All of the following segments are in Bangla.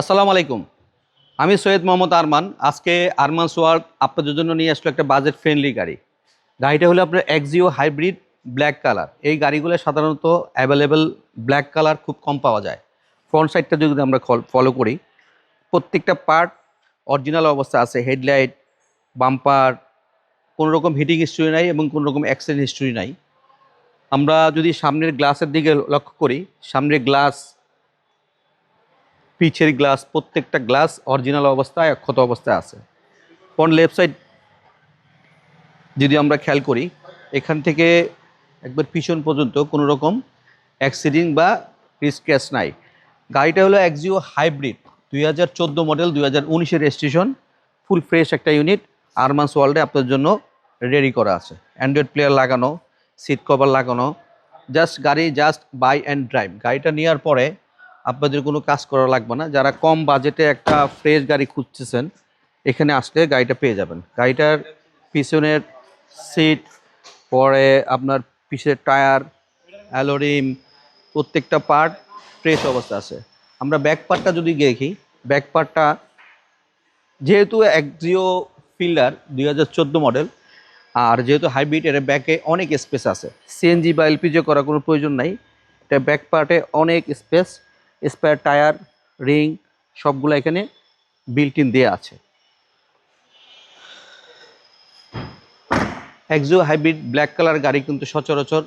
আসসালামু আলাইকুম। আমি সৈয়দ মোহাম্মদ আরমান। আজকে আরমান সোয়ার্ক আপনাদের জন্য নিয়ে আসলো একটা বাজেট ফ্রেন্ডলি গাড়ি। গাড়িটা হলো আপনার এক্সিও হাইব্রিড ব্ল্যাক কালার এই গাড়িগুলো সাধারণত অ্যাভেলেবেল ব্ল্যাক কালার খুব কম পাওয়া যায়। ফ্রন্ট সাইডটা যদি আমরা ফলো করি, প্রত্যেকটা পার্ট অরিজিনাল অবস্থা আছে। হেডলাইট বাম্পার কোনো রকম হিটিং হিস্ট্রি নাই এবং কোনো রকম অ্যাক্সিডেন্ট হিস্ট্রি নাই। আমরা যদি সামনের গ্লাসের দিকে লক্ষ্য করি, সামনের গ্লাস পিছের গ্লাস, প্রত্যেকটা গ্লাস অরিজিনাল অবস্থায় অক্ষত অবস্থায় আছে। ফ্রন্ট লেফট সাইড যদি আমরা খেয়াল করি, এখান থেকে একবার পিছন পর্যন্ত কোনো রকম অ্যাক্সিডেন্ট বা রিস্ক্যাচ নাই। গাড়িটা হলো এক্সিও হাইব্রিড দুই হাজার চোদ্দ মডেল দুই হাজার উনিশের রেজিস্ট্রেশন ফুল ফ্রেশ একটা ইউনিট আরমান্স ওয়ার্ল্ডে আপনার জন্য রেডি করা আছে। অ্যান্ড্রয়েড প্লেয়ার লাগানো সিট কভার লাগানো জাস্ট গাড়ি জাস্ট বাই অ্যান্ড ড্রাইভ গাড়িটা নেওয়ার পরে আপনাদের কোনো কাজ করা লাগবে না। যারা কম বাজেটে একটা ফ্রেশ গাড়ি খুঁজতেছেন, এখানে আসলে গাড়িটা পেয়ে যাবেন। গাড়িটার পিছনের সিট পরে আপনার পিছের টায়ার অ্যালোরিম প্রত্যেকটা পার্ট ফ্রেশ অবস্থা আছে। আমরা ব্যাক পার্টটা যদি দেখি ব্যাক পার্টটা যেহেতু একজিও ফিল্ডার দুই হাজার চোদ্দ মডেল আর যেহেতু হাইব্রিড এর ব্যাকে অনেক স্পেস আছে। সিএনজি বা এলপিজি করার কোনো প্রয়োজন নাই। এটা ব্যাক পার্টে অনেক স্পেস স্পেয়ার টায়ার রিং সবগুলো এখানে বিল্ট ইন দেওয়া আছে। এক্সো হাইব্রিড ব্ল্যাক কালার গাড়ি কিন্তু সচরাচর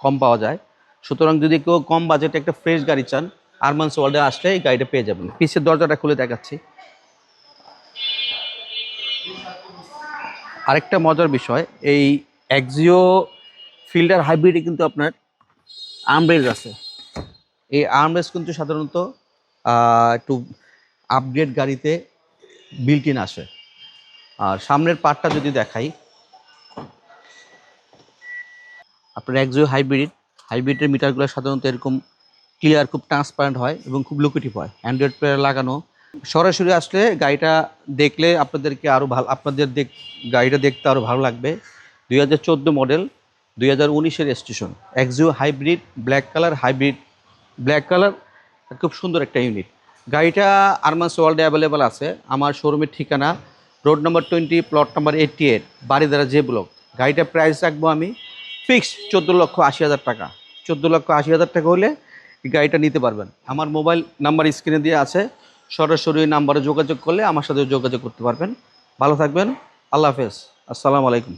কম পাওয়া যায়। সুতরাং যদি কেউ কম বাজেটে একটা ফ্রেশ গাড়ি চান আরমান্স ওয়ার্ল্ডে আসলে এই গাড়িটা পেয়ে যাবেন। পিসের দরজাটা খুলে দেখাচ্ছি। আরেকটা মজার বিষয়, এই এক্সিও ফিল্ডার হাইব্রিডে কিন্তু আপনার আর্মরেজ আছে। এই আর্মরেজ কিন্তু সাধারণত একটু আপগ্রেড গাড়িতে বিল্ট ইন আসে। আর সামনের পার্টটা যদি দেখাই, আপনার এক্সিও হাইব্রিড হাইব্রিডের মিটারগুলো সাধারণত এরকম ক্লিয়ার খুব ট্রান্সপারেন্ট হয় এবং খুব লুকেটিভ হয়। অ্যান্ড্রয়েড প্লেয়ার লাগানো। সরাসরি আসলে গাড়িটা দেখলে আপনাদেরকে আরও ভালো আপনাদের দেখ গাড়িটা দেখতে আরও ভালো লাগবে। দুই হাজার চোদ্দ মডেল দুই হাজার উনিশের station Axio hybrid black colour hybrid black colour খুব সুন্দর একটা ইউনিট গাড়িটা আরমান্স ওয়ার্ল্ডে অ্যাভেলেবেল আছে। আমার শোরুমের ঠিকানা road number twenty plot number eighty eight Baridhara যে ব্লক গাড়িটার প্রাইস রাখব আমি ফিক্সড চোদ্দ লক্ষ আশি হাজার টাকা। চোদ্দ লক্ষ আশি হাজার টাকা হলে গাড়িটা নিতে পারবেন। আমার মোবাইল নাম্বার স্ক্রিনে দিয়ে আছে। সরাসরি নাম্বারে যোগাযোগ করলে আমার সাথে যোগাযোগ করতে পারবেন। ভালো থাকবেন। আল্লাহ হাফেজ। আসসালামু আলাইকুম।